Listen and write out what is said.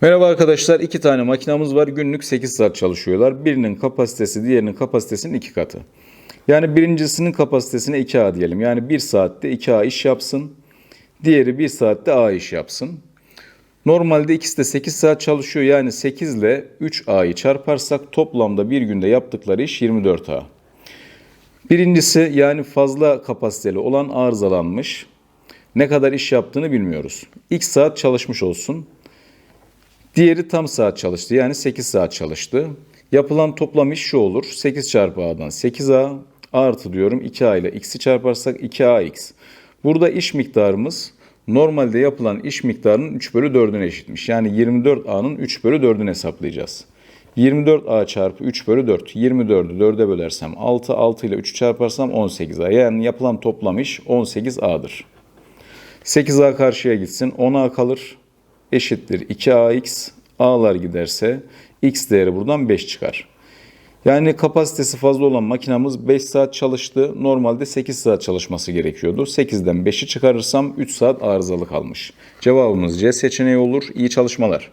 Merhaba arkadaşlar. iki tane makinamız var. Günlük 8 saat çalışıyorlar. Birinin kapasitesi diğerinin kapasitesinin iki katı. Yani birincisinin kapasitesine 2A diyelim. Yani 1 saatte 2A iş yapsın. Diğeri 1 saatte A iş yapsın. Normalde ikisi de 8 saat çalışıyor. Yani 8 ile 3A'yı çarparsak toplamda bir günde yaptıkları iş 24A. Birincisi yani fazla kapasiteli olan arızalanmış. Ne kadar iş yaptığını bilmiyoruz. X saat çalışmış olsun. Diğeri tam saat çalıştı. Yani 8 saat çalıştı. Yapılan toplam iş şu olur. 8 çarpı A'dan 8A artı diyorum 2A ile X'i çarparsak 2AX. Burada iş miktarımız normalde yapılan iş miktarının 3 bölü 4'üne eşitmiş. Yani 24A'nın 3 bölü 4'ünü hesaplayacağız. 24A çarpı 3 bölü 4. 24'ü 4'e bölersem 6, 6 ile 3'ü çarparsam 18A. Yani yapılan toplam iş 18A'dır. 8A karşıya gitsin 10A kalır eşittir 2AX. A'lar giderse X değeri buradan 5 çıkar. Yani kapasitesi fazla olan makinamız 5 saat çalıştı. Normalde 8 saat çalışması gerekiyordu. 8'den 5'i çıkarırsam 3 saat arızalı kalmış. Cevabımız C seçeneği olur. İyi çalışmalar.